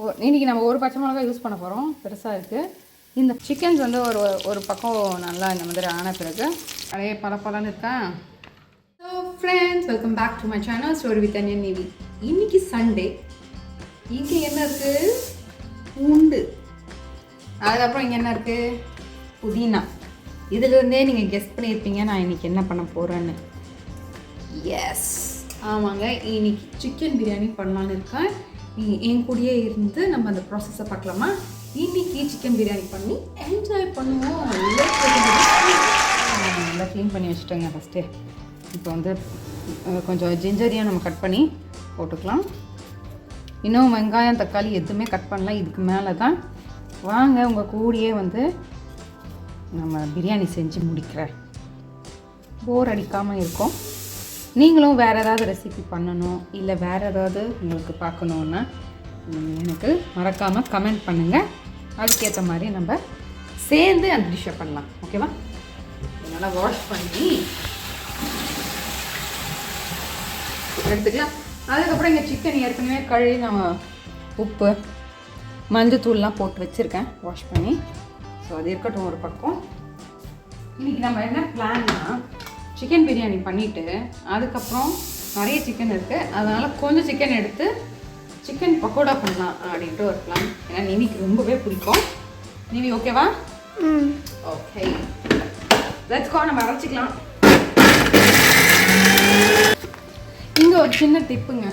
இன்றைக்கி இன்னைக்கு நம்ம ஒரு பச்சை மிளகாய் யூஸ் பண்ண போகிறோம் பெருசாக இருக்குது இந்த சிக்கன்ஸ் வந்து ஒரு ஒரு பக்கம் நல்லா இந்த மாதிரி ஆன பிறகு அதே பல பலன்னு இருக்கா? So friends welcome back to my channel story with அன்யன் Nivi இன்னைக்கு சண்டே இங்கே என்ன இருக்கு? உண்டு அதுக்கப்புறம் இங்கே என்ன இருக்குது புதினா. இதுலேருந்தே நீங்கள் கெஸ் பண்ணியிருப்பீங்க நான் இன்னைக்கு என்ன பண்ண போகிறேன்னு எஸ் ஆமாங்க இன்னைக்கு சிக்கன் பிரியாணி பண்ணலான்னு இருக்கேன். என் கூடயே இருந்து நம்ம அந்த ப்ராசஸை பார்க்கலாமா? இன்னைக்கு சிக்கன் பிரியாணி பண்ணி என்ஜாய் பண்ணுவோம். நல்லா க்ளீன் பண்ணி வச்சுட்டோங்க ஃபஸ்ட்டு இப்போ வந்து கொஞ்சம் ஜிஞ்சரியாக நம்ம கட் பண்ணி போட்டுக்கலாம். இன்னும் வெங்காயம் தக்காளி எதுவுமே கட் பண்ணல. இதுக்கு மேலே தான் வாங்க உங்கள் கூடயே வந்து நம்ம பிரியாணி செஞ்சு முடிக்கிறேன். போர் அடிக்காமல் இருக்கும். நீங்களும் வேறு ஏதாவது ரெசிபி பண்ணணும் இல்லை வேறு ஏதாவது உங்களுக்கு பார்க்கணுன்னா எனக்கு மறக்காமல் கமெண்ட் பண்ணுங்கள் அதுக்கேற்ற மாதிரி நம்ம சேர்ந்து அந்த டிஷ்ஷை பண்ணலாம். ஓகேவா நல்லா வாஷ் பண்ணி எடுத்துக்கலாம். அதுக்கப்புறம் இங்கே சிக்கன் ஏற்கனவே கழுவி நம்ம உப்பு மஞ்சத்தூள்லாம் போட்டு வச்சுருக்கேன். வாஷ் பண்ணி. ஸோ அது இருக்கட்டும் ஒரு பக்கம். இன்றைக்கி நம்ம என்ன பிளான்னா சிக்கன் பிரியாணி பண்ணிவிட்டு அதுக்கப்புறம் நிறைய சிக்கன் இருக்குது அதனால் கொஞ்சம் சிக்கன் எடுத்து சிக்கன் பக்கோடா பண்ணலாம் அப்படின்ட்டு ஒரு பிளான் ஏன்னா நிவிக்கு ரொம்பவே பிடிக்கும். நிவி ஓகேவா ஓகே லெட்ஸ் கோ நம்ம அரைச்சிக்கலாம். இங்கே ஒரு சின்ன டிப்புங்க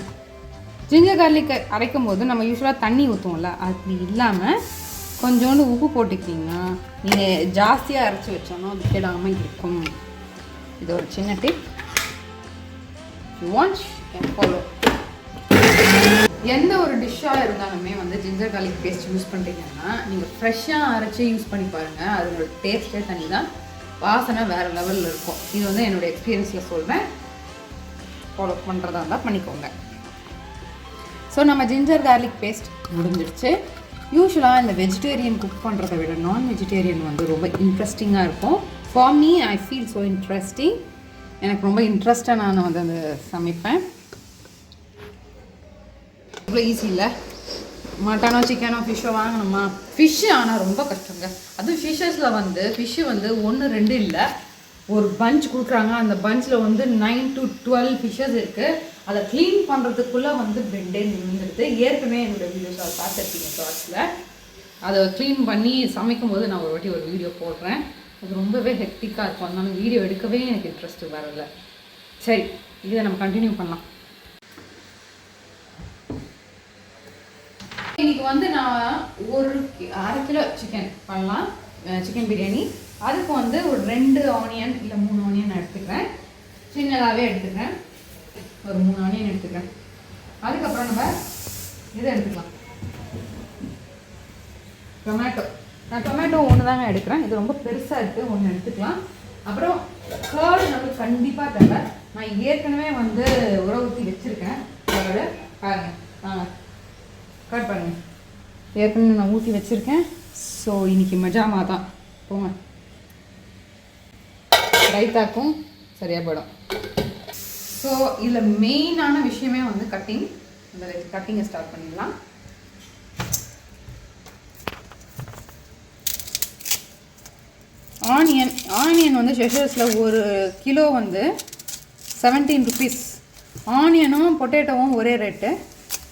ஜிஞ்சர் கார்லிக் அரைக்கும் போது நம்ம யூஸ்வலாக தண்ணி ஊற்றுவோம்ல அப்படி இல்லாமல் கொஞ்சோண்டு உப்பு போட்டுக்கிட்டிங்கன்னா நீங்கள் ஜாஸ்தியாக அரைச்சி வச்சோன்னா அது கெடாமல் இருக்கும். இது ஒரு சின்ன டிப் வாட்ச் கேன் ஃபாலோ எந்த ஒரு டிஷ்ஷாக இருந்தாலுமே வந்து ஜிஞ்சர் கார்லிக் பேஸ்ட் யூஸ் பண்ணுறீங்கன்னா நீங்கள் ஃப்ரெஷ்ஷாக அரைச்சி யூஸ் பண்ணி பாருங்கள் அதோட டேஸ்ட்டே தனி தான் வாசனை வேறு லெவலில் இருக்கும். இது வந்து என்னோடய எக்ஸ்பீரியன்ஸில் சொல்கிறேன் ஃபாலோ பண்ணுறதா இருந்தால் பண்ணிக்கோங்க. ஸோ நம்ம ஜிஞ்சர் கார்லிக் பேஸ்ட் முடிஞ்சிடுச்சு. யூஸ்வலாக இந்த வெஜிடேரியன் குக் பண்ணுறதை விட நான் வெஜிடேரியன் வந்து ரொம்ப இன்ட்ரெஸ்டிங்காக இருக்கும். For me I feel so interesting எனக்கு ரொம்ப இன்ட்ரெஸ்டாக நான் வந்து அந்த சமைப்பேன். இவ்வளோ ஈஸி இல்லை. மட்டனோ சிக்கனோ ஃபிஷ்ஷோ வாங்கணுமா? ஃபிஷ்ஷு ஆனால் ரொம்ப கஷ்டங்க. அதுவும் ஃபிஷ்ஷஸில் வந்து ஃபிஷ்ஷு வந்து ஒன்று ரெண்டு இல்லை. ஒரு பஞ்ச் கொடுக்குறாங்க. அந்த பஞ்சில் வந்து நைன் டு டுவெல் ஃபிஷ்ஷஸ் இருக்குது அதை க்ளீன் பண்ணுறதுக்குள்ளே வந்து பெட்டே நின்றுடுது ஏற்கனவே என்னோடய வீடியோஸ் அதை பார்த்துருக்கீங்க ஷார்ட்ஸில் அதை க்ளீன் பண்ணி சமைக்கும் போது நான் ஒரு வாட்டி ஒரு வீடியோ போடுறேன். அது ரொம்பவே ஹெக்டிக்காக இருக்கும். அதனால வீடியோ எடுக்கவே எனக்கு இன்ட்ரெஸ்ட் வரல. சரி இதை நம்ம கண்டினியூ பண்ணலாம். இன்னைக்கு வந்து நான் ஒரு அரை கிலோ சிக்கன் பண்ணலாம். சிக்கன் பிரியாணி. அதுக்கு வந்து ஒரு ரெண்டு ஆனியன் இல்லை மூணு ஆனியன் எடுத்துக்கிறேன். சின்னதாகவே எடுத்துக்கிறேன். ஒரு மூணு ஆனியன் எடுத்துக்கிறேன். அதுக்கப்புறம் நம்ம இதை எடுத்துக்கலாம். டொமேட்டோ நான் டொமேட்டோ ஒன்று தாங்க எடுக்கிறேன். இது ரொம்ப பெருசாக இருக்குது ஒன்று எடுத்துக்கலாம். அப்புறம் கேர்டு நமக்கு கண்டிப்பாக தேவை. நான் ஏற்கனவே வந்து உர ஊற்றி வச்சுருக்கேன். கேர்டு பாருங்க. கட் பண்ணுங்க ஏற்கனவே நான் ஊற்றி வச்சுருக்கேன். ஸோ இன்றைக்கி மஜாமா தான். போங்க. ரைத்தாக்கும் சரியாக போயிடும். ஸோ இதில் மெயினான விஷயமே வந்து கட்டிங் இந்த கட்டிங்கை ஸ்டார்ட் பண்ணிடலாம். ஆனியன் ஆனியன் வந்து ஷெஷர்ஸில் ஒரு கிலோ வந்து செவன்டீன் ருபீஸ் ஆனியனும் பொட்டேட்டோவும் ஒரே ரேட்டு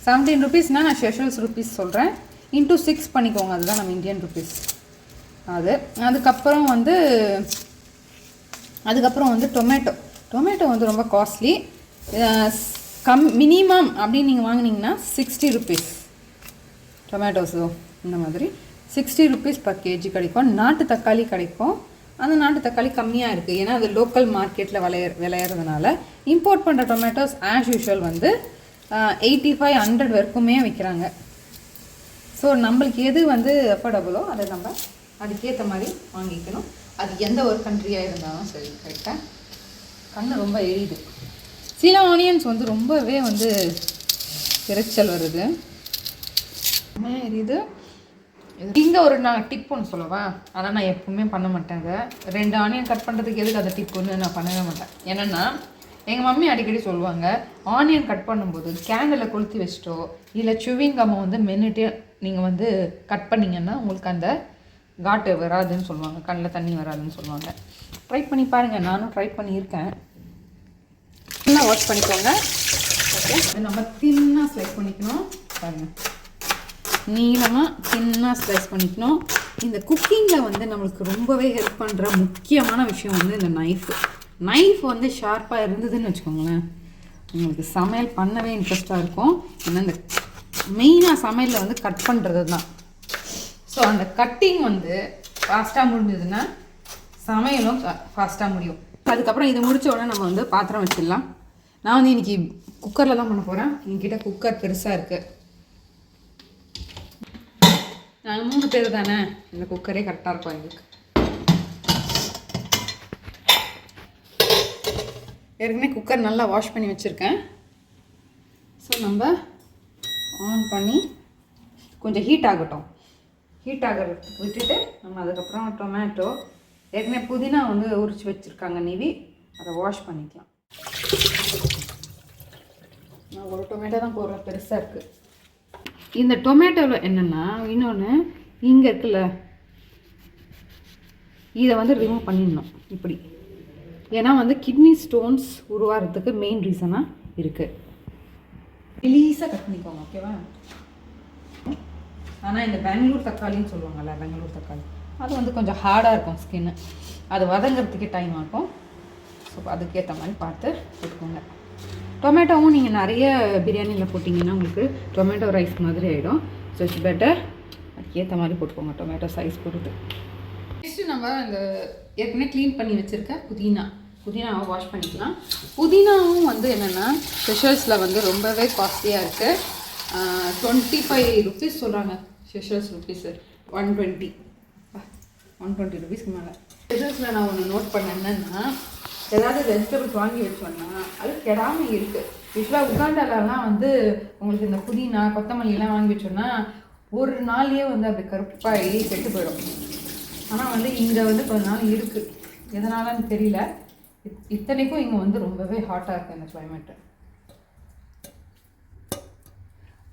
செவன்டீன் ருபீஸ்னால் நான் ஷெஷல்ஸ் ருபீஸ் சொல்கிறேன் இன்டூ சிக்ஸ் பண்ணிக்கோங்க. அதுதான் நம்ம இந்தியன் ருபீஸ் அது. அதுக்கப்புறம் வந்து அதுக்கப்புறம் வந்து டொமேட்டோ டொமேட்டோ வந்து ரொம்ப காஸ்ட்லி கம் மினிமம் அப்படின்னு நீங்கள் வாங்கினீங்கன்னா சிக்ஸ்டி ருபீஸ் டொமேட்டோஸோ இந்த மாதிரி. சிக்ஸ்டி ருபீஸ் பர் கேஜி கிடைக்கும். நாட்டு தக்காளி கிடைக்கும். அந்த நாட்டு தக்காளி கம்மியாக இருக்குது ஏன்னா அது லோக்கல் மார்க்கெட்டில் விளைய விளையிறதுனால இம்போர்ட் பண்ணுற டொமேட்டோஸ் ஆஸ் யூஷுவல் வந்து எயிட்டி ஃபைவ் ஹண்ட்ரட் வரைக்குமே விற்கிறாங்க ஸோ நம்மளுக்கு எது வந்து அஃபோர்டபுளோ அதை நம்ம அதுக்கேற்ற மாதிரி வாங்கிக்கணும். அது எந்த ஒரு கண்ட்ரியாக இருந்தாலும் சரி கரெக்டாக கண்ணு ரொம்ப எரியுது. சில ஆனியன்ஸ் வந்து ரொம்பவே வந்து இறைச்சல் வருது. எரியுது. இங்கே ஒரு நான் டிப் ஒன்று சொல்லவா? ஆனால் நான் எப்பவுமே பண்ண மாட்டேன் அதை. ரெண்டு ஆனியன் கட் பண்ணுறதுக்கு எதுக்கு அந்த டிப் ஒன்று நான் பண்ணவே மாட்டேன். என்னென்னா எங்கள் மம்மி அடிக்கடி சொல்லுவாங்க ஆனியன் கட் பண்ணும்போது கேண்டில் கொளுத்தி வச்சிட்டோ இல்லை சுவிங் கம்மை வந்து மென்னுட்டே நீங்கள் வந்து கட் பண்ணிங்கன்னா உங்களுக்கு அந்த காட்டு வராதுன்னு சொல்லுவாங்க கண்ணில் தண்ணி வராதுன்னு சொல்லுவாங்க. ட்ரை பண்ணி பாருங்கள் நானும் ட்ரை பண்ணியிருக்கேன். நல்லா வாஷ் பண்ணிக்கோங்க. ஓகே நம்ம தின்னாக ஸ்லைஸ் பண்ணிக்கணும். பாருங்கள் நீளமாக தின்னாக ஸ்லைஸ் பண்ணிக்கணும். இந்த குக்கிங்கில் வந்து நம்மளுக்கு ரொம்பவே ஹெல்ப் பண்ணுற முக்கியமான விஷயம் வந்து இந்த நைஃப் நைஃப் வந்து ஷார்ப்பாக இருந்ததுன்னு வச்சுக்கோங்களேன். உங்களுக்கு சமையல் பண்ணவே இன்ட்ரெஸ்ட்டாக இருக்கும். ஏன்னா இந்த மெயினாக சமையலில் வந்து கட் பண்ணுறது தான் ஸோ அந்த கட்டிங் வந்து ஃபாஸ்ட்டாக முடிஞ்சதுன்னா சமையலும் ஃபாஸ்ட்டாக முடியும். அதுக்கப்புறம் இதை முடித்த உடனே நம்ம வந்து பாத்திரம் வச்சிடலாம். நான் வந்து இன்றைக்கி குக்கரில் தான் பண்ண போகிறேன் என்கிட்ட குக்கர் பெருசாக இருக்குது நாங்கள் மூணு பேர் தானே? இந்த குக்கரே கரெக்டாக இருக்கும் எங்களுக்கு. ஏற்கனவே குக்கர் நல்லா வாஷ் பண்ணி வச்சுருக்கேன். ஸோ நம்ம ஆன் பண்ணி கொஞ்சம் ஹீட் ஆகட்டும். ஹீட் ஆகிறதுக்கு விட்டுட்டு நம்ம அதுக்கப்புறம் டொமேட்டோ ஏற்கனவே புதினா வந்து உரிச்சு வச்சுருக்காங்க நிவி. அதை வாஷ் பண்ணிக்கலாம். நான் ஒரு டொமேட்டோ தான் போடுறேன். பெருசாக இருக்குது இந்த டொமேட்டோவில் என்னென்னா இன்னொன்று இங்கே இருக்குல்ல இதை வந்து ரிமூவ் பண்ணிடணும் இப்படி. ஏன்னா வந்து கிட்னி ஸ்டோன்ஸ் உருவாகிறதுக்கு மெயின் ரீசனாக இருக்குது ரிலீஸாக கட் பண்ணிக்கோங்க ஓகேவா ஆனால் இந்த பெங்களூர் தக்காளின்னு சொல்லுவாங்கல்ல பெங்களூர் தக்காளி அது வந்து கொஞ்சம் ஹார்டாக இருக்கும் ஸ்கின்னு அது வதங்கிறதுக்கே டைம் ஆகும் ஸோ அதுக்கேற்ற மாதிரி பார்த்து எடுத்துக்கோங்க. டொமேட்டோவும் நீங்கள் நிறைய பிரியாணியில் போட்டிங்கன்னா உங்களுக்கு டொமேட்டோ ரைஸ் மாதிரி ஆகிடும் ஸோ இட்ஸ் பெட்டர் அதுக்கேற்ற மாதிரி போட்டுக்கோங்க. டொமேட்டோ சைஸ் பொறுத்து நெக்ஸ்ட்டு நம்ம இந்த ஏற்கனவே க்ளீன் பண்ணி வச்சுருக்க புதினா. புதினாவை வாஷ் பண்ணிக்கலாம். புதினாவும் வந்து என்னென்னா ஸ்பெஷல்ஸில் வந்து ரொம்பவே காஸ்ட்லியாக இருக்குது டுவெண்ட்டி ஃபைவ் ருபீஸ் சொல்கிறாங்க Seychelles rupees one twenty one twenty ருபீஸ்க்கு மேலே. ஸ்பெஷல்ஸில் நான் ஒன்று நோட் பண்ணேன் என்னென்னா ஏதாவது வெஜிடபிள்ஸ் வாங்கி வச்சோன்னா அது கெடாமல் இருக்குது யூஸ்வலாக உகாண்டாலலாம் வந்து உங்களுக்கு இந்த புதினா கொத்தமல்லிலாம் வாங்கி வச்சோன்னா ஒரு நாள்லேயே வந்து அப்படி கருப்பாகி கெட்டு போயிடும். ஆனால் வந்து இங்கே வந்து கொஞ்ச நாள் இருக்குது எதனாலன்னு தெரியல. இத்- இத்தனைக்கும் இங்கே வந்து ரொம்பவே ஹாட்டாக இருக்குது இந்த கிளைமேட்டு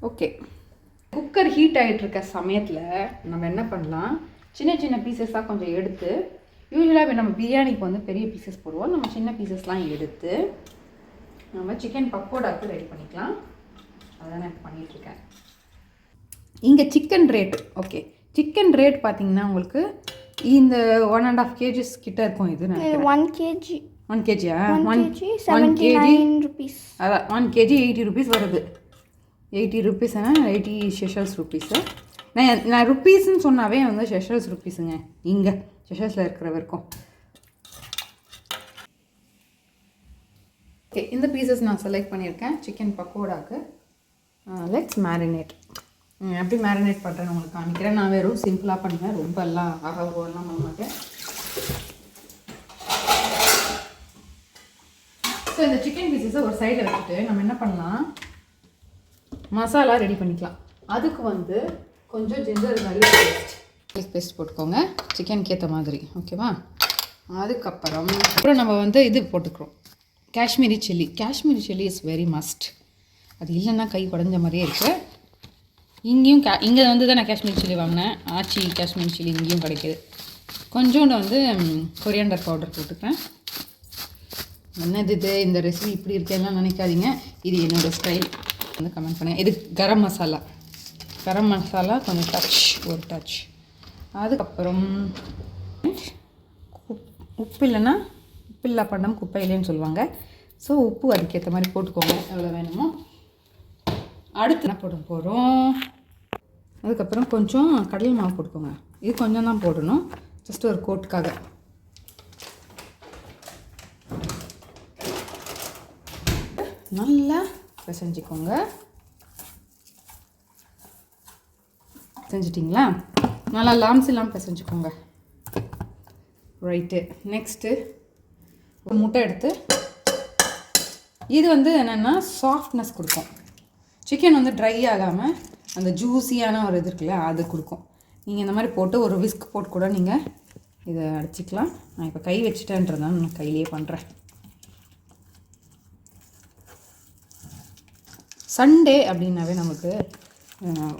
ஓகே குக்கர் ஹீட் ஆகிட்டு இருக்க சமயத்தில் நம்ம என்ன பண்ணலாம்? சின்ன சின்ன பீசஸாக கொஞ்சம் எடுத்து யூஸ்வலாக நம்ம பிரியாணிக்கு வந்து பெரிய பீசஸ் போடுவோம். நம்ம சின்ன பீசஸ்லாம் எடுத்து நம்ம சிக்கன் பக்கோடாக்கு ரெடி பண்ணிக்கலாம். அதான் நான் இப்போ பண்ணிகிட்ருக்கேன் இங்கே chicken rate okay chicken rate பார்த்தீங்கன்னா உங்களுக்கு இந்த ஒன் அண்ட் ஆஃப் கேஜிஸ் கிட்ட இருக்கும் இது ஒன் கேஜி ஒன் கேஜியா ஒன் ஒன் கேஜி ருபீஸ் அதான் ஒன் கேஜி எயிட்டி ருபீஸ் வருது. எயிட்டி ருபீஸ்னா எயிட்டி ஷெஷல்ஸ் ருபீஸு நான் நான் ருப்பீஸ்ன்னு சொன்னாவே வந்து ஷெஷல்ஸ் ருப்பீஸுங்க இங்கே. ஜெஷஸில் இருக்கிற வரைக்கும் ஓகே இந்த பீசஸ் நான் செலக்ட் பண்ணியிருக்கேன். சிக்கன் பக்கோடாக்கு லெட்ஸ் மேரினேட் எப்படி மேரினேட் பண்ணுறேன்னு உங்களுக்கு காமிக்கிறேன். நான் வெறும் சிம்பிளாக பண்ணுவேன். ரொம்ப எல்லாம் ஆகவெல்லாம் பண்ண மாட்டேன். ஸோ இந்த சிக்கன் பீசஸை ஒரு சைடில் வச்சுட்டு நம்ம என்ன பண்ணலாம்? மசாலா ரெடி பண்ணிக்கலாம். அதுக்கு வந்து கொஞ்சம் ஜிஞ்சர் garlic பேஸ்ட் பேஸ்ட் போட்டுக்கோங்க. சிக்கனுக்கு ஏற்ற மாதிரி ஓகேவா அதுக்கப்புறம் அப்புறம் நம்ம வந்து இது போட்டுக்கிறோம். Kashmiri chilli. Kashmiri chilli is very must அது இல்லைன்னா கை உடஞ்ச மாதிரியே இருக்குது இங்கேயும் கே இங்கே வந்து தான் நான் காஷ்மீர் சில்லி வாங்கினேன். ஆச்சி காஷ்மீர் சில்லி இங்கேயும் கிடைக்கிது. கொஞ்சோண்டு வந்து கொரியாண்டர் பவுடர் போட்டுக்கிறேன். என்னது இது? இந்த ரெசிபி இப்படி இருக்கேன்லாம் நினைக்காதீங்க. இது என்னோடய ஸ்டைல் வந்து கமெண்ட் பண்ணேன் இது கரம் மசாலா. கரம் மசாலா கொஞ்சம் டச் ஒரு டச் அதுக்கப்புறம் உப்பு இல்லைன்னா உப்பு இல்லா பண்டம் குப்பை இல்லைன்னு சொல்லுவாங்க. ஸோ உப்பு அதுக்கேற்ற மாதிரி போட்டுக்கோங்க. எவ்வளோ வேணுமோ. அடுத்து என்ன போட போகிறோம் அதுக்கப்புறம் கொஞ்சம் கடலை மாவு போட்டுக்கோங்க. இது கொஞ்சம் தான் போடணும். ஜஸ்ட் ஒரு கோட்டுக்காக. நல்லா பிசைஞ்சிக்கோங்க. செஞ்சிட்டிங்களா நல்லா லாம்ஸ் இல்லாமல் பிசைஞ்சுக்கோங்க. ரைட்டு நெக்ஸ்ட்டு ஒரு முட்டை எடுத்து இது வந்து என்னென்னா சாஃப்ட்னஸ் கொடுக்கும். சிக்கன் வந்து ட்ரை ஆகாமல் அந்த ஜூஸியான ஒரு இது இருக்குல்ல அது கொடுக்கும். நீங்கள் இந்த மாதிரி போட்டு ஒரு விஸ்க் போட்டு கூட நீங்கள் இதை அடிச்சிக்கலாம். நான் இப்போ கை வச்சுட்டேன்றதான் நான் கையிலேயே பண்ணுறேன் சண்டே அப்படின்னாவே நமக்கு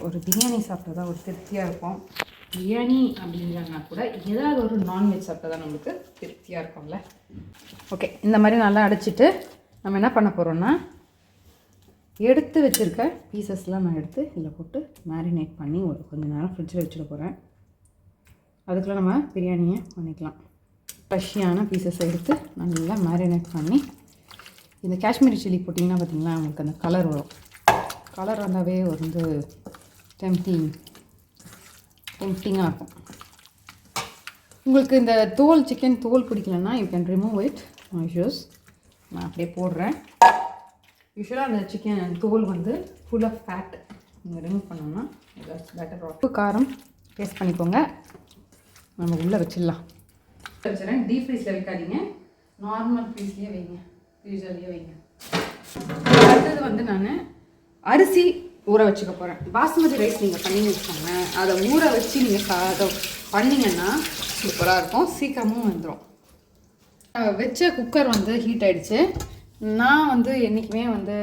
ஒரு பிரியாணி சாப்பிட்டா தான் ஒரு திருப்தியாக இருக்கும் பிரியாணி அப்படின்றாங்கன்னா கூட ஏதாவது ஒரு நான்வெஜ் சாப்பிட்டா தான் நம்மளுக்கு திருப்தியாக இருக்கும்ல? ஓகே இந்த மாதிரி நல்லா அடைச்சிட்டு நம்ம என்ன பண்ண போகிறோம்னா எடுத்து வச்சுருக்க பீசஸ்லாம் நான் எடுத்து இதில் போட்டு மேரினேட் பண்ணி ஒரு கொஞ்சம் நேரம் ஃப்ரிட்ஜில் வச்சுட போகிறேன் அதுக்குள்ளே நம்ம பிரியாணியை பண்ணிக்கலாம். ஃப்ரெஷ்ஷான பீசஸை எடுத்து நல்லா மேரினேட் பண்ணி இந்த காஷ்மீரி சில்லி போட்டிங்கன்னா பார்த்திங்கன்னா உங்களுக்கு அந்த கலர் வரும். கலர் வந்தாவே ஒரு வந்து டெம்டிங் எம்டிங்காக இருக்கும். உங்களுக்கு இந்த தோல் சிக்கன் தோல் பிடிக்கலன்னா you can remove it use நான் அப்படியே போடுறேன். யூஸ்வலாக அந்த சிக்கன் தோல் வந்து ஃபுல் ஆஃப் ஃபேட் நீங்கள் ரிமூவ் பண்ணோம்னா பெட்டர் உப்பு காரம் டேஸ்ட் பண்ணிக்கோங்க. நம்ம உள்ளே வச்சிடலாம். வச்சுறேன் டீப் ஃப்ரீஸில் வைக்காதீங்க. நார்மல் ஃப்ரீஸ்லேயே வைங்க. ஃப்ரீசர்லேயே வைங்க. அடுத்தது வந்து நான் அரிசி ஊற வச்சுக்க போகிறேன் பாஸ்மதி ரைஸ் நீங்கள் பண்ணி வச்சுக்கோங்க அதை ஊற வச்சு நீங்கள் அதை பண்ணிங்கன்னா சூப்பராக இருக்கும். சீக்கிரமும் வந்துடும் வச்ச குக்கர் வந்து ஹீட் ஆகிடுச்சு நான் வந்து என்றைக்குமே வந்து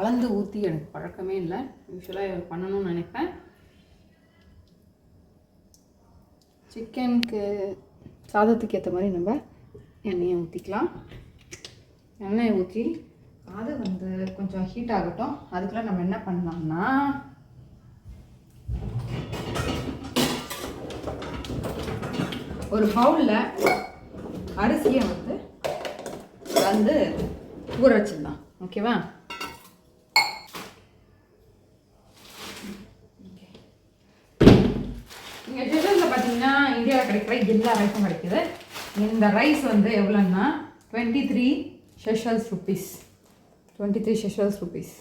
அளந்து ஊற்றி எனக்கு பழக்கமே இல்லை. யூஸ்வலாக பண்ணணும்னு நினைப்பேன். சிக்கனுக்கு சாதத்துக்கு ஏற்ற மாதிரி நம்ம எண்ணெயை ஊற்றிக்கலாம் எண்ணெயை ஊற்றி அது வந்து கொஞ்சம் ஹீட் ஆகட்டும். அதுக்குள்ள நம்ம என்ன பண்ணலாம்னா ஒரு பவுலில் அரிசியை வந்து வந்து ஊற வச்சிடலாம். ஓகேவா இங்கே ஜெகனில் பார்த்தீங்கன்னா இந்தியாவில் கிடைக்கிற எல்லா ரைஸும் கிடைக்குது. இந்த ரைஸ் வந்து எவ்வளோன்னா twenty three Seychelles rupees twenty three Seychelles rupees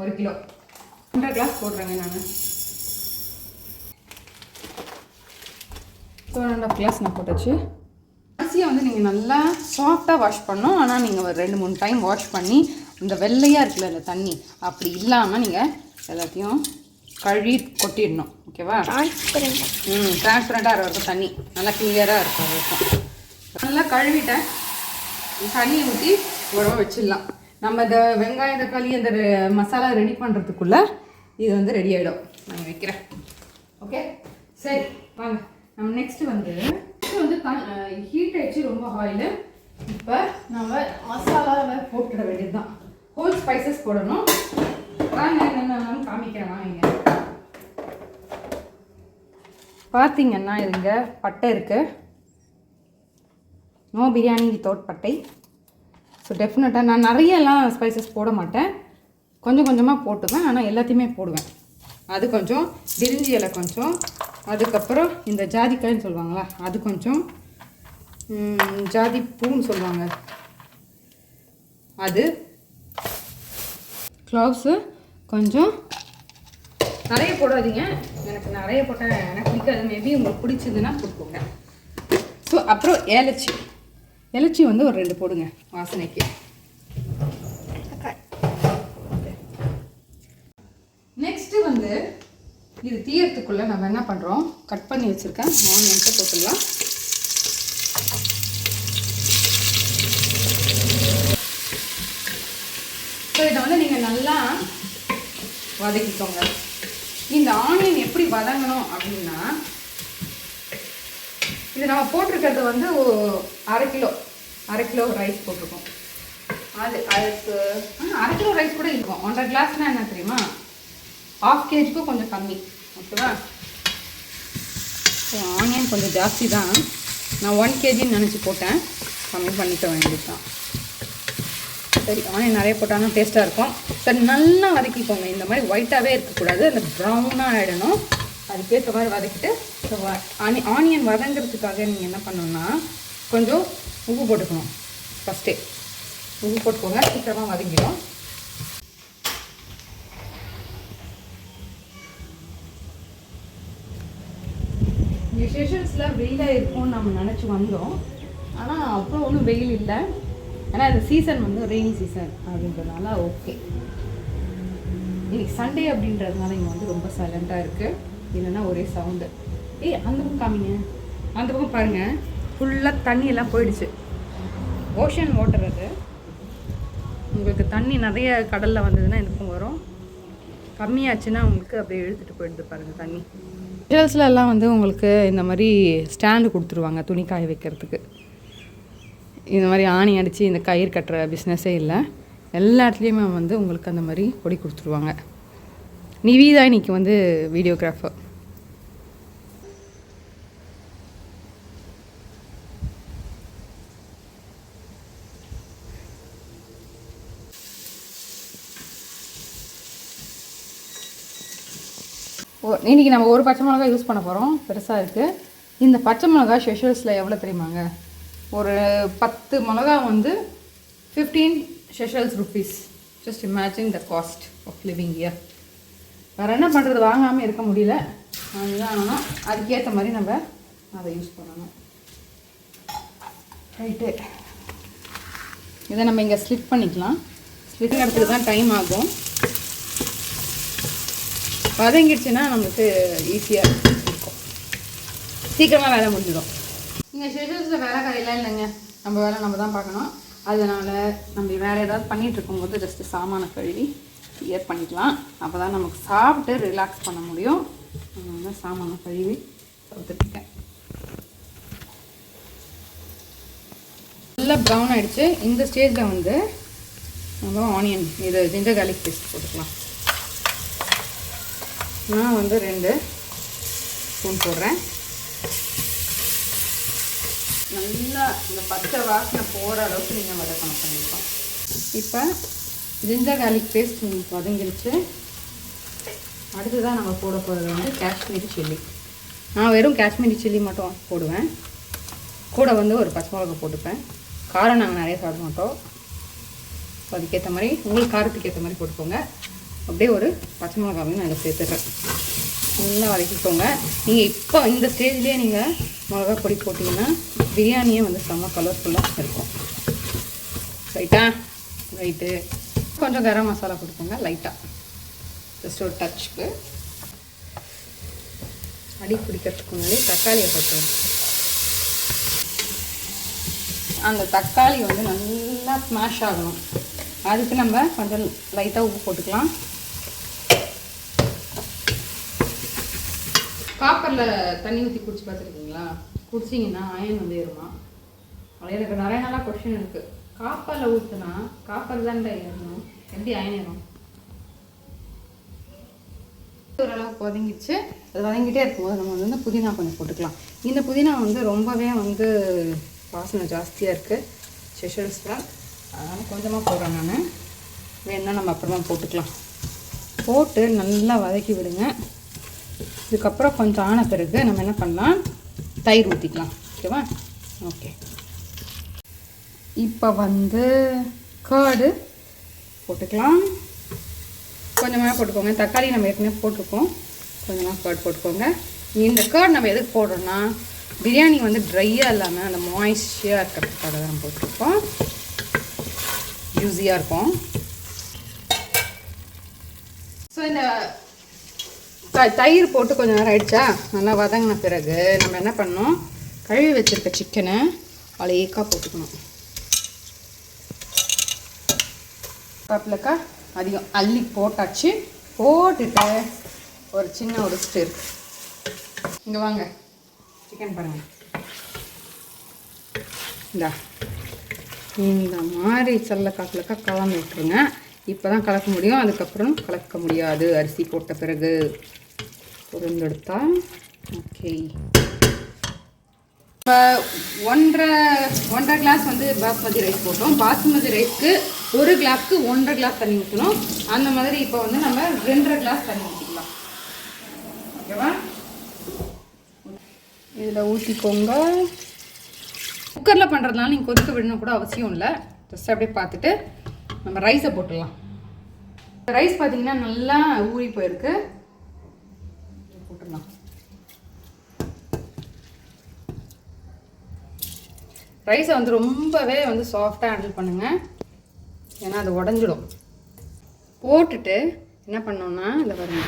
ஒரு கிலோ. ஹண்ட்ரட் கிளாஸ் போடுறேங்க நான். டூ அண்ட் ஆஃப் கிளாஸ் நான் போட்டாச்சு. அரிசியை வந்து நீங்கள் நல்லா சாஃப்டாக வாஷ் பண்ணணும். ஆனால் நீங்கள் ஒரு ரெண்டு மூணு டைம் வாஷ் பண்ணி இந்த வெள்ளையாக இருக்குல்ல இந்த தண்ணி அப்படி இல்லாமல் நீங்கள் எல்லாத்தையும் கழுவி கொட்டிடணும். ஓகேவா ம் டிரான்ஸ்பரண்ட்டாக இருக்கும் தண்ணி. நல்லா கிளியராக இருக்கும் நல்லா கழுவிட்டேன். தண்ணியை ஊற்றி உடம்ப வச்சிடலாம். நம்ம இந்த வெங்காயம் தக்காளி அந்த ரெ- மசாலா ரெடி பண்ணுறதுக்குள்ளே இது வந்து ரெடி ஆகிடும் நான் வைக்கிறேன். ஓகே சரி வாங்க. நம்ம நெக்ஸ்ட் வந்து இது வந்து ஹீட் ஆயிடுச்சு ரொம்ப ஆயில் இப்போ நம்ம மசாலாவை போட்டுட வேண்டியது தான் ஹோல் ஸ்பைசஸ் போடணும். வாங்க என்னென்னு காமிக்கிறேன். வாங்க பார்த்தீங்கன்னா இதுங்க பட்டை இருக்குது நோ பிரியாணி தோட்பட்டை பட்டை. ஸோ டெஃபினட்டாக நான் நிறையலாம் ஸ்பைசஸ் போட மாட்டேன். கொஞ்சம் கொஞ்சமாக போட்டுவேன் ஆனால் எல்லாத்தையுமே போடுவேன். அது கொஞ்சம் பிரிஞ்சி இலை கொஞ்சம். அதுக்கப்புறம் இந்த ஜாதிக்காய்ன்னு சொல்லுவாங்களா அது கொஞ்சம் ஜாதி பூன்னு சொல்லுவாங்க. அது க்ளவுஸு கொஞ்சம் நிறைய போடாதீங்க. எனக்கு நிறைய போட்டால் எனக்கு பிடிக்காது. மேபி உங்களுக்கு பிடிச்சதுன்னா போட்டுக்கோங்க. ஸோ அப்புறம் ஏலச்சி. ஏலச்சி வந்து ஒரு ரெண்டு போடுங்க வாசனைக்கு. நெக்ஸ்ட்டு வந்து இது தீயறதுக்குள்ளே நம்ம என்ன பண்ணுறோம் கட் பண்ணி வச்சுருக்கேன். ஆனியன்ஸை போட்டுடலாம். ஸோ இதை வந்து நீங்கள் நல்லா வதக்கிக்கோங்க. இந்த ஆனியன் எப்படி வதங்கணும் அப்படின்னா இது நம்ம போட்டிருக்கிறது வந்து அரை கிலோ. அரை கிலோ ரைஸ் போட்டிருக்கோம். அது அதுக்கு ஆ, அரை கிலோ ரைஸ் கூட இருக்கும். ஒன்றரை கிளாஸ்னால் என்ன தெரியுமா? ஆஃப் கேஜிக்கும் கொஞ்சம் கம்மி. ஓகேவா? ஸோ ஆனியன் கொஞ்சம் ஜாஸ்தி தான். நான் ஒன் கேஜின்னு நினச்சி போட்டேன். கம்மி பண்ணிக்க வேண்டியது தான் சரி ஆனியன் நிறைய போட்டாலும் டேஸ்ட்டாக இருக்கும். சரி நல்லா வதக்கிக்கோங்க. இந்த மாதிரி ஒயிட்டாகவே இருக்கக்கூடாது. அந்த ப்ரௌனாக ஆகிடணும் அதுக்கேற்ற மாதிரி வதக்கிட்டு ஸோ வ- ஆனி ஆனியன் வதங்கிறதுக்காக நீங்கள் என்ன பண்ணணும்னா கொஞ்சம் உப்பு போட்டுக்கணும். ஃபஸ்ட்டே உப்பு போட்டுக்கோங்க. சீக்கிரமாக வதங்கிடும். இங்கே செஷன்ஸில் வெயிலாக இருக்கும்னு நம்ம நினச்சி வந்தோம். ஆனால் அப்புறம் ஒன்றும் வெயில் இல்லை. ஏன்னா இந்த சீசன் வந்து ரெயின் சீசன் அப்படின்றதுனால ஓகே இன்னைக்கு சண்டே அப்படின்றதுனால இங்கே வந்து ரொம்ப சைலண்ட்டாக இருக்குது இல்லைன்னா ஒரே சவுண்டு ஏய் அந்த பக்கம் காமிங்க. அந்த பக்கம் பாருங்கள் ஃபுல்லாக தண்ணியெல்லாம் போயிடுச்சு. ஓஷன் வாட்டர் அது. உங்களுக்கு தண்ணி நிறைய கடலில் வந்ததுன்னா இந்த பக்கம் வரும். கம்மியாச்சுன்னா உங்களுக்கு அப்படியே இழுத்துட்டு போயிடுது பாருங்கள் தண்ணி. ஹோட்டல்ஸில் எல்லாம் வந்து உங்களுக்கு இந்த மாதிரி ஸ்டாண்டு கொடுத்துருவாங்க துணி காய வைக்கிறதுக்கு. இந்த மாதிரி ஆணி அடித்து இந்த கயிறு கட்டுற பிஸ்னஸே இல்லை. எல்லா இடத்துலையுமே வந்து உங்களுக்கு அந்த மாதிரி கொடி கொடுத்துருவாங்க. நிவிதா இன்னைக்கு வந்து வீடியோகிராஃபர் இன்றைக்கி நம்ம ஒரு பச்சை மிளகா யூஸ் பண்ண போகிறோம் பெருசாக இருக்குது இந்த பச்சை மிளகா ஷெஷல்ஸில் எவ்வளோ தெரியுமாங்க? ஒரு பத்து மிளகா வந்து fifteen Seychelles rupees just imagine the cost of living here வேறு என்ன பண்ணுறது வாங்காமல் இருக்க முடியல. அதுதான் அதுக்கேற்ற மாதிரி நம்ம அதை யூஸ் பண்ணணும். ரைட்டு இதை நம்ம இங்கே ஸ்லிப் பண்ணிக்கலாம். ஸ்லிப் இடத்துக்கு தான் டைம் ஆகும். வதங்கிடுச்சுன்னா நமக்கு ஈஸியாக இருக்கும். சீக்கிரமாக வேலை முடிஞ்சிடும். இங்கே ஷெட்யூல்ஸில் வேலை கதையெல்லாம் இல்லைங்க. நம்ம வேலை நம்ம தான் பார்க்கணும். அதனால் நம்ம வேறு ஏதாவது பண்ணிகிட்டு இருக்கும்போது ஜஸ்ட்டு சாமானை கழுவி கிளியர் பண்ணிக்கலாம். அப்போ தான் நமக்கு சாப்பிட்டு ரிலாக்ஸ் பண்ண முடியும். அதனால சாமானை கழுவி கொடுத்துட்ருக்கேன் நல்லா ப்ரௌன் ஆகிடுச்சு இந்த ஸ்டேஜில் வந்து நம்ம ஆனியன் இது ஜிஞ்சர் கார்லிக் பேஸ்ட் போட்டுக்கலாம். நான் வந்து ரெண்டு ஸ்பூன் போடுறேன். நல்லா இந்த பச்சை வாசனை போகிற அளவுக்கு நீங்கள் வதக்கணும் பண்ணிக்கலாம் இப்போ ஜிஞ்சர் கார்லிக் பேஸ்ட் உங்களுக்கு வதங்கிருச்சு. அடுத்ததான் நம்ம போட போகிறது வந்து காஷ்மீரி சில்லி நான் வெறும் காஷ்மீரி சில்லி மட்டும் போடுவேன். கூட வந்து ஒரு பச்சை மிளகா போட்டுப்பேன். காரம் நாங்கள் நிறைய சாப்பிட மாட்டோம். ஸோ அதுக்கேற்ற மாதிரி உங்களுக்கு காரத்துக்கு ஏற்ற மாதிரி போட்டுக்கோங்க. அப்படியே ஒரு பச்சை மிளகாவையும் நான் இதில் சேர்த்துடுறேன். நல்லா வதக்கிக்கோங்க. நீங்கள் இப்போ இந்த ஸ்டேஜ்லேயே நீங்கள் மிளகா பொடி போட்டிங்கன்னா பிரியாணியே வந்து செம்ம கலர்ஃபுல்லாக இருக்கும். ரைட்டா ரைட்டு கொஞ்சம் கரம் மசாலா கொடுப்போங்க லைட்டாக ஜஸ்ட் ஒரு டச்சுக்கு அடி பிடிக்கிறதுக்கு முன்னாடி தக்காளியை போட்டுருவோம் அந்த தக்காளி வந்து நல்லா ஸ்மாஷ் ஆகணும். அதுக்கு நம்ம கொஞ்சம் லைட்டாக உப்பு போட்டுக்கலாம். காப்பரில் தண்ணி ஊற்றி குடிச்சு பார்த்துருக்கீங்களா? குடிச்சிங்கன்னா அயன் வந்து ஏறுமா? அது எனக்கு நிறைய நாளாக கொஷின் இருக்குது காப்பரில் ஊற்றுனா காப்பர் தான்டா ஏறணும். எப்படி அயன் ஏறும்? ஓரளவுக்கு வதங்கிடுச்சு அது வதங்கிட்டே இருக்கும்போது நம்ம வந்து புதினா கொஞ்சம் போட்டுக்கலாம். இந்த புதினா வந்து ரொம்பவே வந்து வாசனை ஜாஸ்தியாக இருக்குது செஷல்ஸில் அதனால் கொஞ்சமாக போடுறேன் நான். வேணுன்னா நம்ம அப்புறமா போட்டுக்கலாம். போட்டு நல்லா வதக்கி விடுங்க. இதுக்கப்புறம் கொஞ்சம் ஆன பிறகு நம்ம என்ன பண்ணலாம்? தயிர் ஊற்றிக்கலாம் ஓகேவா? ஓகே. இப்போ வந்து கேர்டு போட்டுக்கலாம். கொஞ்சமாக போட்டுக்கோங்க. தக்காளி நம்ம ஏற்கனவே போட்டிருக்கோம். கொஞ்சமாக கேர்ட் போட்டுக்கோங்க. இந்த கேர்ட் நம்ம எதுக்கு போடுறோன்னா பிரியாணி வந்து ட்ரையாக இல்லாமல் அந்த மாய்ஸ்டியாக இருக்கிறதுக்காக தான் நம்ம போட்டிருக்கோம். யூஸியாக இருக்கும். ஸோ இந்த தயிர் போட்டு கொஞ்சம் நேரம் ஆயிடுச்சா? நல்லா வதங்கின பிறகு நம்ம என்ன பண்ணோம் கழுவி வச்சுருக்க சிக்கனை அழகாக போட்டுக்கணும். கருவேப்பிலக்கா அதிகம் அள்ளி போட்டாச்சு. போட்டுட்டு ஒரு சின்ன ஒரு ஸ்டிர் இங்கே வாங்க. சிக்கன் பாருங்கள் இந்தா. இந்த மாதிரி செல்ல காப்பிலக்கா கலந்து விட்டுருங்க இப்போ தான் கலக்க முடியும். அதுக்கப்புறம் கலக்க முடியாது. அரிசி போட்ட பிறகு. பொருந்தெடுத்தா ஓகே இப்போ ஒன்றரை ஒன்றரை கிளாஸ் வந்து பாஸ்மதி ரைஸ் போட்டோம். பாஸ்மதி ரைஸ்க்கு ஒரு கிளாஸ்க்கு ஒன்றரை கிளாஸ் தண்ணி ஊற்றணும் அந்த மாதிரி இப்போ வந்து நம்ம ரெண்டரை கிளாஸ் தண்ணி ஊற்றிக்கலாம் ஓகேவா இதில் ஊற்றிக்கோங்க குக்கரில் பண்ணுறதுனால நீங்கள் கொதிக்க விடணும் கூட அவசியம் இல்லை. ஜஸ்ட் அப்படியே பார்த்துட்டு நம்ம ரைஸை போட்டுடலாம். ரைஸ் பார்த்தீங்கன்னா நல்லா ஊறி போயிருக்கு. ரைஸை வந்து ரொம்பவே வந்து சாஃப்டாக ஹேண்டில் பண்ணுங்கள் ஏன்னா அது உடஞ்சிடும். போட்டுட்டு என்ன பண்ணோன்னா இந்த பாருங்க.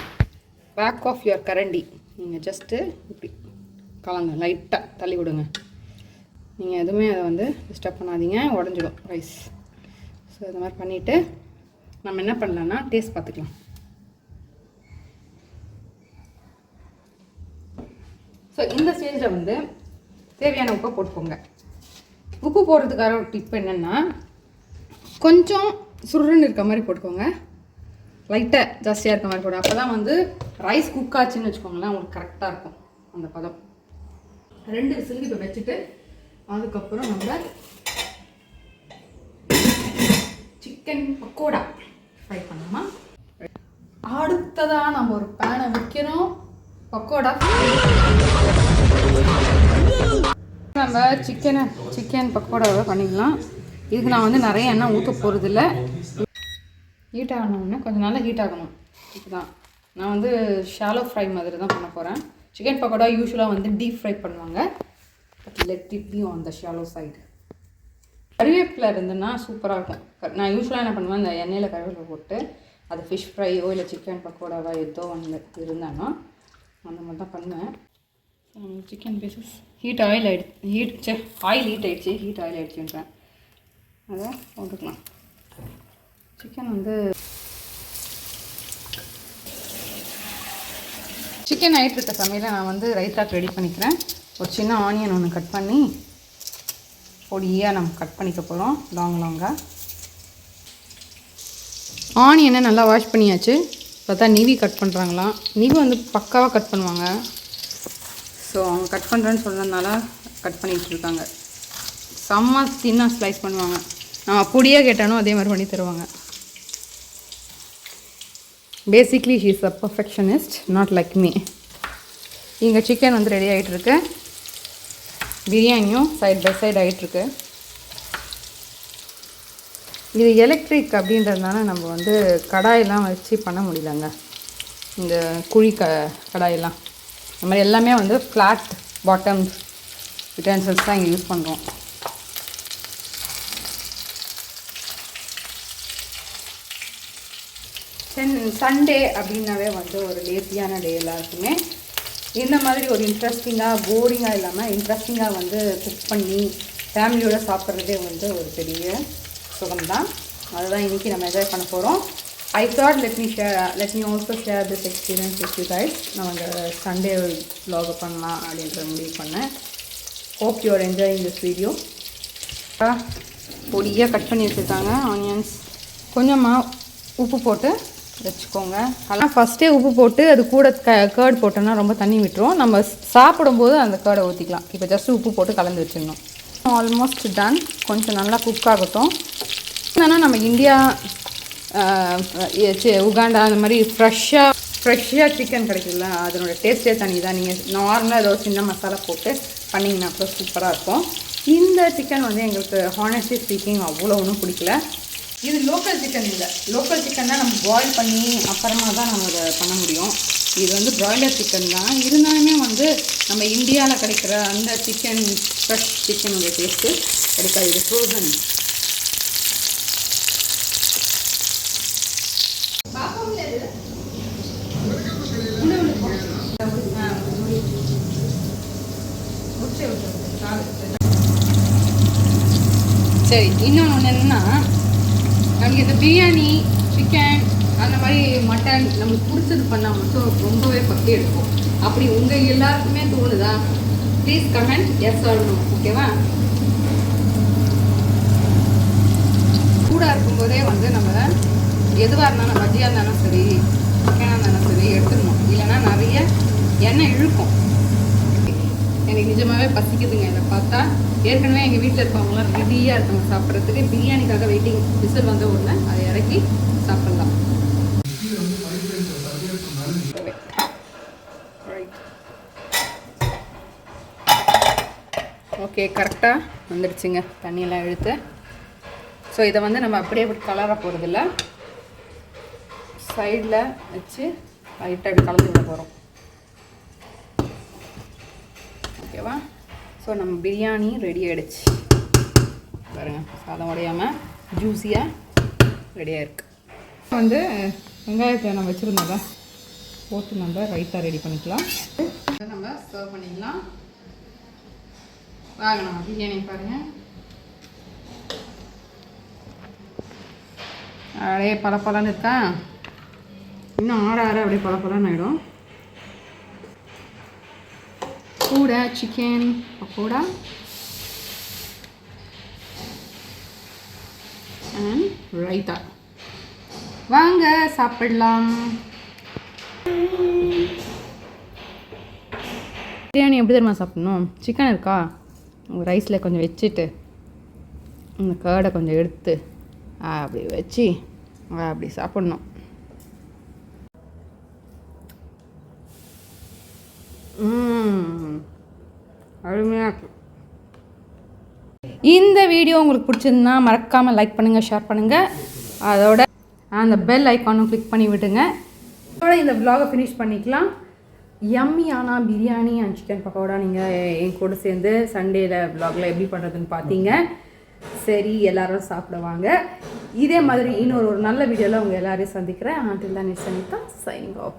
பேக் ஆஃப் யுவர் கரண்டி. நீங்கள் ஜஸ்ட்டு இப்படி கலங்க லைட்டாக தள்ளி விடுங்க. நீங்கள் எதுவுமே அதை வந்து டிஸ்டர்ப் பண்ணாதீங்க. உடஞ்சிடும் ரைஸ் ஸோ இந்த மாதிரி பண்ணிவிட்டு நம்ம என்ன பண்ணலான்னா டேஸ்ட் பார்த்துக்கலாம். ஸோ இந்த ஸ்டேஜில் வந்து தேவையான உப்பை போட்டுக்கோங்க. உப்பு போடுறதுக்காக ஒரு டிப் என்னென்னா கொஞ்சம் சுருன்னு இருக்க மாதிரி போட்டுக்கோங்க. லைட்டாக ஜாஸ்தியாக இருக்க மாதிரி போடும் அப்போ தான் வந்து ரைஸ் குக் ஆச்சுன்னு வச்சுக்கோங்களேன் உங்களுக்கு கரெக்டாக இருக்கும் அந்த பதம். ரெண்டு விசிலுக்கு இப்போ வச்சுட்டு அதுக்கப்புறம் நம்ம சிக்கன் பக்கோடா ஃப்ரை பண்ணலாமா? அடுத்ததாக நம்ம ஒரு பேனை வைக்கிறோம். பக்கோடா. நம்ம சிக்கனை சிக்கன் பக்கோடாவை பண்ணிக்கலாம். இதுக்கு நான் வந்து நிறைய எண்ணெய் ஊற்ற போகிறதில்ல ஹீட் ஆகணும்னா கொஞ்சம் நல்லா ஹீட் ஆகணும். இதுதான் நான் வந்து ஷாலோ ஃப்ரை மாதிரி தான் பண்ண போகிறேன் சிக்கன் பக்கோடா யூஸ்வலாக வந்து டீப் ஃப்ரை பண்ணுவாங்க. But let it be on the shallow side கருவேப்பிலை இருந்ததுன்னா சூப்பராக இருக்கும். நான் யூஸ்வலாக என்ன பண்ணுவேன் இந்த எண்ணெயில் கருவேப்பிலை போட்டு அது ஃபிஷ் ஃப்ரையோ இல்லை சிக்கன் பக்கோடாவோ ஏதோ ஒன்று இருந்தேன்னா அந்த மாதிரி தான் பண்ணுவேன். சிக்கன் பீசஸ் ஹீட் ஆயில் ஆகிடுச்சு ஹீட் சே ஆயில் ஹீட் ஆகிடுச்சு ஹீட் ஆயில் ஆயிடுச்சுன்றேன். அதை போட்டுக்கலாம். சிக்கன் வந்து சிக்கன் ஆகிட்டு இருக்க சமையல நான் வந்து ரைத்தாக்கு ரெடி பண்ணிக்கிறேன். ஒரு சின்ன ஆனியன் ஒன்று கட் பண்ணி பொடியாக நம்ம கட் பண்ணிக்க போகிறோம் லாங் லாங்காக ஆனியனை நல்லா வாஷ் பண்ணியாச்சு. பார்த்தா நிவி கட் பண்ணுறாங்களாம் நிவி வந்து பக்காவாக கட் பண்ணுவாங்க. ஸோ அவங்க கட் பண்ணுறேன்னு சொன்னதுனால கட் பண்ணிகிட்டு இருக்காங்க செம்ம தின்னாக ஸ்லைஸ் பண்ணுவாங்க. நம்ம பொடியாக கேட்டாலும் அதே மாதிரி பண்ணி தருவாங்க. Basically he is a perfectionist not like me இங்கே சிக்கன் வந்து ரெடி ஆகிட்டுருக்கு பிரியாணியும் சைட் பை சைடு ஆகிட்டுருக்கு இது எலக்ட்ரிக் அப்படின்றதுனால நம்ம வந்து கடாயெல்லாம் வச்சு பண்ண முடியலங்க. இந்த குழி க கடாயெல்லாம். இந்த மாதிரி எல்லாமே வந்து ஃப்ளாட் பாட்டம் யுட்டென்சில்ஸ் தான் இங்கே யூஸ் பண்ணுறோம் சென் சண்டே அப்படின்னாவே வந்து ஒரு லேசியான டே எல்லாருக்குமே. இந்த மாதிரி ஒரு இன்ட்ரெஸ்டிங்காக போரிங்காக இல்லாமல் இன்ட்ரெஸ்டிங்காக வந்து குக் பண்ணி ஃபேமிலியோட சாப்பிட்றதே வந்து ஒரு பெரிய சுகம்தான். அதுதான் இன்றைக்கி நம்ம என்ஜாய் பண்ண போகிறோம் I thought let me share uh, let me also share this experience with you guys. நான் அந்த சண்டே vlog பண்ணலாம் அப்படின்ற முடிவு பண்ணேன். Hope you are enjoying this video பொடியாக கட் பண்ணி வச்சுருக்காங்க ஆனியன்ஸ் கொஞ்சமாக உப்பு போட்டு வச்சுக்கோங்க. ஆனால் ஃபஸ்ட்டே உப்பு போட்டு அது கூட க கேர்டு போட்டோன்னா ரொம்ப தண்ணி விட்டுரும். நம்ம சாப்பிடும்போது அந்த கேர்டை ஊற்றிக்கலாம் இப்போ ஜஸ்ட் உப்பு போட்டு கலந்து வச்சிடணும். ஆல்மோஸ்ட் டன் கொஞ்சம் நல்லா குக் ஆகட்டும். என்னென்னா நம்ம இந்தியா உகாண்டா அந்த மாதிரி ஃப்ரெஷ்ஷாக ஃப்ரெஷ்ஷாக சிக்கன் கிடைக்கும்ல அதனோட டேஸ்ட்டே தனி தான். நீங்கள் நார்மலாக ஏதோ சின்ன மசாலா போட்டு பண்ணிங்கன்னா கூட சூப்பராக இருக்கும். இந்த சிக்கன் வந்து எங்களுக்கு ஹானஸ்ட்லி ஸ்பீக்கிங் அவ்வளோ ஒன்றும் பிடிக்கல. இது லோக்கல் சிக்கன் இல்லை. லோக்கல் சிக்கன்னா நம்ம பாயில் பண்ணி அப்புறமா தான் நம்ம அதை பண்ண முடியும். இது வந்து பிராய்லர் சிக்கன் தான். இருந்தாலுமே வந்து நம்ம இந்தியாவில் கிடைக்கிற அந்த சிக்கன் ஃப்ரெஷ் சிக்கனுடைய டேஸ்ட்டு கிடைக்காது இது ஃப்ரோசன் சரி இன்னொன்று ஒன்று என்னென்னா நமக்கு இந்த பிரியாணி சிக்கன் அந்த மாதிரி மட்டன் நம்மளுக்கு பிடிச்சது பண்ணால் மட்டும் ரொம்பவே பக்தி எடுக்கும் அப்படி உங்கள் எல்லாருக்குமே தோணுதா? ப்ளீஸ் கமெண்ட் எஸ் சொல்லணும் ஓகேவா கூட இருக்கும்போதே வந்து நம்ம எதுவாக இருந்தாலும் பஜ்ஜியாக இருந்தாலும் சரி சிக்கனாக இருந்தாலும் சரி எடுத்துடணும். இல்லைன்னா நிறைய எண்ணெய் இழுக்கும். எனக்கு நிஜமாகவே பசிக்குதுங்க. இதை பார்த்தா ஏற்கனவே எங்கள் வீட்டில் இருக்கவங்களாம் ரெடியாக இருக்காங்க சாப்பிட்றதுக்கு. பிரியாணிக்காக வெயிட்டிங் விசில் வந்த உடனே அதை இறக்கி சாப்பிட்லாம். ஓகே கரெக்டாக வந்துடுச்சுங்க. தண்ணியெல்லாம் இழுத்து. ஸோ இதை வந்து நம்ம அப்படியே அப்படி கலர போகிறதில்ல சைடில் வச்சு லைட்டாக இப்படி கலந்து விட போகிறோம் ஓகேவா ஸோ நம்ம பிரியாணி ரெடி ஆகிடுச்சு பாருங்கள் சாதம் உடையாமல் ஜூஸியாக ரெடியாக இருக்குது வந்து வெங்காயத்தை நம்ம வச்சுருந்தோம்ல போட்டு நம்ம ரைத்தா ரெடி பண்ணிக்கலாம். நம்ம சர்வ் பண்ணிக்கலாம். வாங்க நம்ம பிரியாணி பாருங்கள் அப்படியே பளபளன்னு இருக்கா? இன்னும் ஆற ஆற அப்படியே பளபளன்னு ஆகிடும் கூட சிக்கன் பக்கோடா. அண்ட் ரைத்தா வாங்க சாப்பிடலாம். பிரியாணி எப்படி தெரியுமா சாப்பிடணும்? சிக்கன் இருக்கா? ரைஸில் கொஞ்சம் வச்சுட்டு இந்த கேர்டை கொஞ்சம் எடுத்து அப்படி வச்சு அப்படி சாப்பிட்ணும். அருமையாக இருக்கும் இந்த வீடியோ உங்களுக்கு பிடிச்சிருந்தா மறக்காமல் லைக் பண்ணுங்கள் ஷேர் பண்ணுங்கள் அதோட அந்த பெல் ஐக்கானும் கிளிக் பண்ணி விடுங்க. அதோட இந்த விலாகை ஃபினிஷ் பண்ணிக்கலாம். யம்மியான பிரியாணி அண்ட் சிக்கன் பக்கோடா நீங்கள் என் கூட சேர்ந்து சண்டேல விலாகில் எப்படி பண்ணுறதுன்னு பார்த்தீங்க சரி எல்லாரும் சாப்பிடுவாங்க இதே மாதிரி இன்னொரு ஒரு நல்ல வீடியோவில் உங்கள் எல்லாரையும் சந்திக்கிறேன். ஆண்டில் தான் நீ Sanita சைனிங் ஆஃப்